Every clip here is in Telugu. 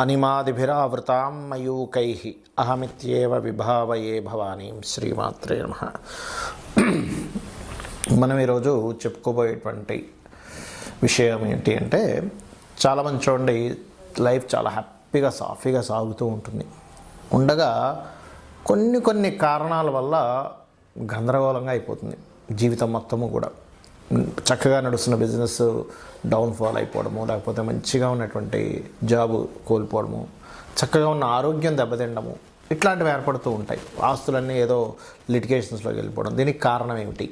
అనిమాదిభిరావృతాం మయూకై అహమిత్యేవ విభావయే భవానీం శ్రీమాత్రే నమ. మనం ఈరోజు చెప్పుకోబోయేటువంటి విషయం ఏంటి అంటే చాలామంది చూడండి లైఫ్ చాలా హ్యాపీగా సాఫీగా సాగుతూ ఉంటుంది. ఉండగా కొన్ని కొన్ని కారణాల వల్ల గందరగోళంగా అయిపోతుంది జీవితం మొత్తము కూడా. చక్కగా నడుస్తున్న బిజినెస్ డౌన్ఫాల్ అయిపోవడము లేకపోతే మంచిగా ఉన్నటువంటి జాబ్ కోల్పోవడము చక్కగా ఉన్న ఆరోగ్యం దెబ్బతిండము ఇట్లాంటివి ఏర్పడుతూ ఉంటాయి. ఆస్తులన్నీ ఏదో లిటిగేషన్స్లోకి వెళ్ళిపోవడం. దీనికి కారణం ఏమిటి?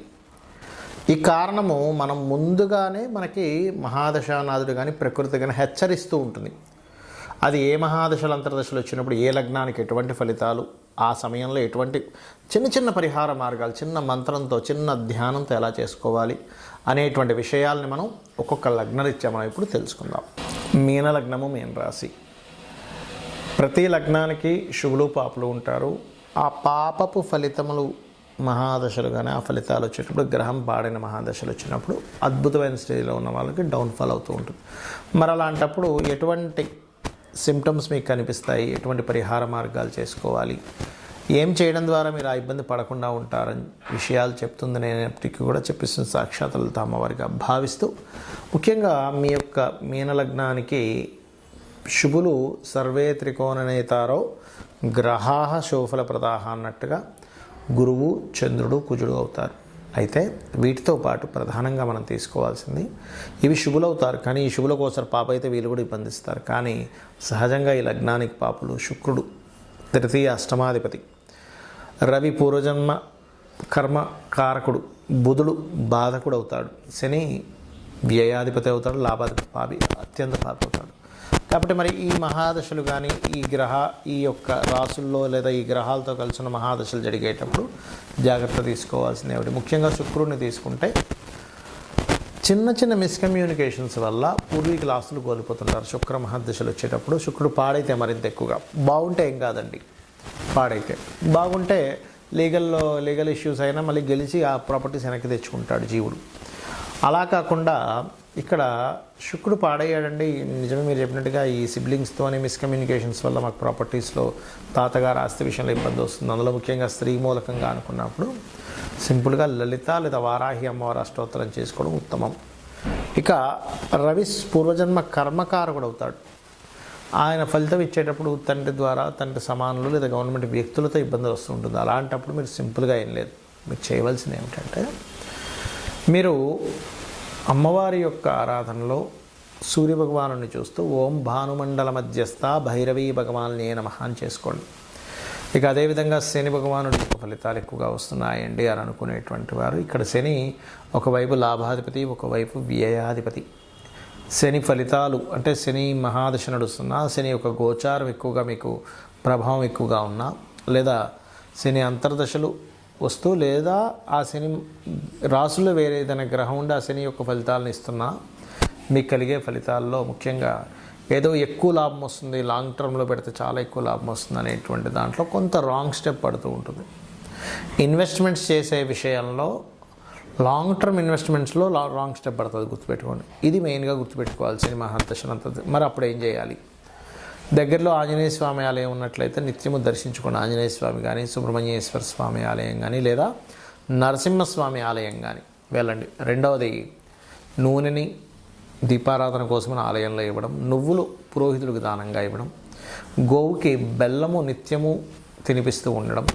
ఈ కారణము మనం ముందుగానే మనకి మహాదశానాథుడు కానీ ప్రకృతి కానీ హెచ్చరిస్తూ ఉంటుంది. అది ఏ మహాదశలు అంతర్దశలు వచ్చినప్పుడు ఏ లగ్నానికి ఎటువంటి ఫలితాలు? ఆ సమయంలో ఎటువంటి చిన్న చిన్న పరిహార మార్గాలు చిన్న మంత్రంతో చిన్న ధ్యానంతో ఎలా చేసుకోవాలి అనేటువంటి విషయాల్ని మనం ఒక్కొక్క లగ్నరీత్యా మనం ఇప్పుడు తెలుసుకుందాం. మీన లగ్నము మీన రాశి. ప్రతి లగ్నానికి శుభులు పాపలు ఉంటారు. ఆ పాపపు ఫలితములు మహాదశలు కానీ ఆ ఫలితాలు వచ్చేటప్పుడు గ్రహం పాడిన మహాదశలు వచ్చినప్పుడు అద్భుతమైన స్టేజ్లో ఉన్న వాళ్ళకి డౌన్ఫాల్ అవుతూ ఉంటుంది. మరి అలాంటప్పుడు ఎటువంటి సిమ్టమ్స్ మీకు కనిపిస్తాయి. ఎటువంటి పరిహార మార్గాలు చేసుకోవాలి. ఏం చేయడం ద్వారా మీరు ఆ ఇబ్బంది పడకుండా ఉంటారని విషయాలు చెప్తుంది. నేనప్పటికీ కూడా చెప్పిస్తున్న సాక్షాత్ లలిత అమ్మవారిగా భావిస్తూ ముఖ్యంగా మీ యొక్క మీనలగ్నానికి శుభులు సర్వే త్రికోణ నేతారో గ్రహాహ శోఫల ప్రదాహ అన్నట్టుగా గురువు చంద్రుడు కుజుడు అవుతారు. అయితే వీటితో పాటు ప్రధానంగా మనం తీసుకోవాల్సింది ఇవి శుభులవుతారు కానీ ఈ శుభుల కోసం పాప అయితే వీళ్ళు కూడా ఇబ్బందిస్తారు. కానీ సహజంగా ఈ లగ్నానికి పాపులు శుక్రుడు తృతీయ అష్టమాధిపతి రవి పూర్వజన్మ కర్మ కారకుడు బుధుడు బాధకుడు అవుతాడు శని వ్యయాధిపతి అవుతాడు లాభాధిపతి పాపి అత్యంత పాపి అవుతాడు. కాబట్టి మరి ఈ మహాదశలు కానీ ఈ గ్రహ ఈ యొక్క రాసుల్లో లేదా ఈ గ్రహాలతో కలిసిన మహాదశలు జరిగేటప్పుడు జాగ్రత్త తీసుకోవాల్సింది ఏమిటి ముఖ్యంగా శుక్రుడిని తీసుకుంటే చిన్న చిన్న మిస్కమ్యూనికేషన్స్ వల్ల పూర్వీకుల ఆస్తులు కోల్పోతుంటారు. శుక్ర మహాదశలు వచ్చేటప్పుడు శుక్రుడు పాడైతే మరింత ఎక్కువగా. బాగుంటే ఏం కాదండి. పాడైతే. బాగుంటే లీగల్లో లీగల్ ఇష్యూస్ అయినా మళ్ళీ గెలిచి ఆ ప్రాపర్టీస్ వెనక్కి తెచ్చుకుంటాడు జీవుడు. అలా కాకుండా ఇక్కడ శుక్రుడు పాడయ్యాడండి. నిజమే మీరు చెప్పినట్టుగా ఈ సిబ్లింగ్స్తోనే మిస్కమ్యూనికేషన్స్ వల్ల మాకు ప్రాపర్టీస్లో తాతగారు ఆస్తి విషయంలో ఇబ్బంది వస్తుంది. అందులో ముఖ్యంగా స్త్రీ మూలకంగా అనుకున్నప్పుడు సింపుల్గా లలిత లేదా వారాహి అమ్మవారి అష్టోత్తరం చేసుకోవడం ఉత్తమం. ఇక రవి పూర్వజన్మ కర్మకారకుడు అవుతాడు. ఆయన ఫలితం ఇచ్చేటప్పుడు తండ్రి ద్వారా తండ్రి సమానులు లేదా గవర్నమెంట్ వ్యక్తులతో ఇబ్బందులు వస్తుంటుంది అలాంటప్పుడు మీరు సింపుల్గా ఏం లేదు. మీరు చేయవలసింది ఏమిటంటే మీరు అమ్మవారి యొక్క ఆరాధనలో సూర్యభగవాను చూస్తూ ఓం భానుమండల మధ్యస్థ భైరవీ భగవాన్ని నమ అని చేసుకోండి. ఇక అదేవిధంగా శని భగవానుడి యొక్క ఫలితాలు ఎక్కువగా వస్తున్నాయండి అని అనుకునేటువంటి వారు ఇక్కడ శని ఒకవైపు లాభాధిపతి ఒకవైపు వ్యయాధిపతి. శని ఫలితాలు అంటే శని మహాదశ నడుస్తున్నా శని యొక్క గోచారం ఎక్కువగా మీకు ప్రభావం ఎక్కువగా ఉన్నా లేదా శని అంతర్దశలు వస్తువు లేదా ఆ శని రాసులో వేరే ఏదైనా గ్రహం ఉండి ఆ శని యొక్క ఫలితాలను ఇస్తున్నా మీకు కలిగే ఫలితాల్లో ముఖ్యంగా ఏదో ఎక్కువ లాభం వస్తుంది లాంగ్ టర్మ్లో పెడితే చాలా ఎక్కువ లాభం వస్తుంది అనేటువంటి దాంట్లో కొంత రాంగ్ స్టెప్ పడుతూ ఉంటుంది. ఇన్వెస్ట్మెంట్స్ చేసే విషయంలో లాంగ్ టర్మ్ ఇన్వెస్ట్మెంట్స్లో రాంగ్ స్టెప్ పడుతుంది గుర్తుపెట్టుకోండి. ఇది మెయిన్గా గుర్తుపెట్టుకోవాల్సింది మహాంతశనంత మరి అప్పుడు ఏం చేయాలి? దగ్గరలో ఆంజనేయ స్వామి ఆలయం ఉన్నట్లయితే నిత్యము దర్శించుకున్న ఆంజనేయ స్వామి కానీ సుబ్రహ్మణ్యేశ్వర స్వామి ఆలయం కానీ లేదా నరసింహస్వామి ఆలయం కానీ వెళ్ళండి. రెండవది నూనెని దీపారాధన కోసమని ఆలయంలో ఇవ్వడం నువ్వులు పురోహితుడికి దానంగా ఇవ్వడం గోవుకి బెల్లము నిత్యము తినిపిస్తూ ఉండడం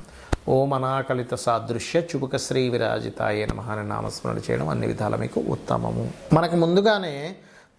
ఓం అనాకలిత సాదృశ్య చుబుక శ్రీ విరాజితాయ నమః అని నామస్మరణ చేయడం అన్ని విధాల మీకు ఉత్తమము. మనకు ముందుగానే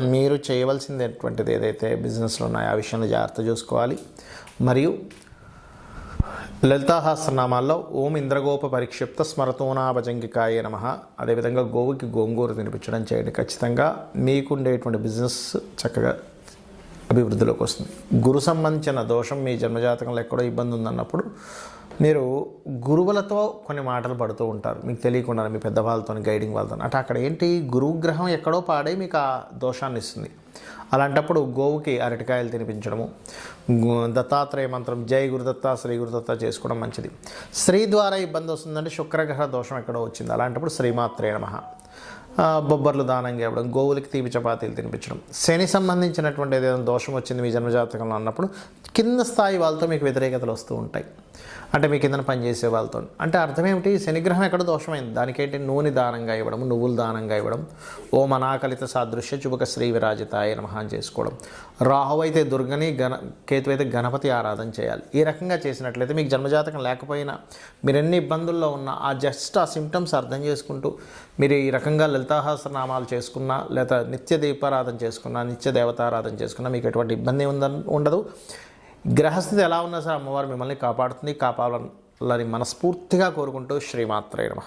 మీరు చేయవలసిందేటువంటిది ఏదైతే బిజినెస్లో ఉన్నాయో ఆ విషయంలో జాగ్రత్త చూసుకోవాలి. మరియు లలితాహాస్త్రనామాల్లో ఓం ఇంద్రగోప పరిక్షిప్త స్మరతోనా భజంగికాయ నమ. అదేవిధంగా గోవుకి గోంగూర తినిపించడం చేయండి. ఖచ్చితంగా మీకుండేటువంటి బిజినెస్ చక్కగా అభివృద్ధిలోకి వస్తుంది. గురు సంబంధించిన దోషం మీ జన్మజాతకంలో ఎక్కడో ఇబ్బంది ఉందన్నప్పుడు మీరు గురువులతో కొన్ని మాటలు పడుతూ ఉంటారు. మీకు తెలియకుండా మీ పెద్దవాళ్ళతో గైడింగ్ వాళ్ళతో అంటే అక్కడ ఏంటి? గురుగ్రహం ఎక్కడో పాడే మీకు ఆ దోషాన్ని ఇస్తుంది. అలాంటప్పుడు గోవుకి అరటికాయలు తినిపించడము దత్తాత్రేయ మంత్రం జై గురుదత్త శ్రీ గురుదత్త చేసుకోవడం మంచిది. స్త్రీ ద్వారా ఇబ్బంది వస్తుందంటే శుక్రగ్రహ దోషం ఎక్కడో వచ్చింది. అలాంటప్పుడు శ్రీమాత్రే నమ. బొబ్బర్లు దానంగా ఇవ్వడం గోవులకి తీపి చపాతీలు తినిపించడం. శని సంబంధించినటువంటి ఏదైనా దోషం వచ్చింది మీ జన్మజాతకంలో అన్నప్పుడు కింద స్థాయి వాళ్ళతో మీకు వ్యతిరేకతలు వస్తూ ఉంటాయి. అంటే మీ కిందన పనిచేసే వాళ్ళతో. అంటే అర్థం ఏమిటి? శనిగ్రహం ఎక్కడ దోషమైంది? దానికేంటి? నూనె దానంగా ఇవ్వడం నువ్వులు దానంగా ఇవ్వడం. ఓ మనాకలిత సాదృశ్య చుబక శ్రీ విరాజితాయ నమః అని చేసుకోవడం. రాహు అయితే దుర్గని గణ కేతు అయితే గణపతి ఆరాధన చేయాలి. ఈ రకంగా చేసినట్లయితే మీకు జన్మజాతకం లేకపోయినా మీరు ఎన్ని ఇబ్బందుల్లో ఉన్నా ఆ జస్ట్ ఆ సిమ్టమ్స్ అర్థం చేసుకుంటూ మీరు ఈ రకంగా లలితాహాసనామాలు చేసుకున్నా లేదా నిత్య దీపారాధన చేసుకున్నా నిత్య దేవతారాధన చేసుకున్నా మీకు ఎటువంటి ఇబ్బంది ఉందని ఉండదు. గ్రహస్థితి ఎలా ఉన్నా సరే అమ్మవారు మిమ్మల్ని కాపాడుతుంది కాపాడాలని మనస్ఫూర్తిగా కోరుకుంటూ శ్రీమాత్రే నమ.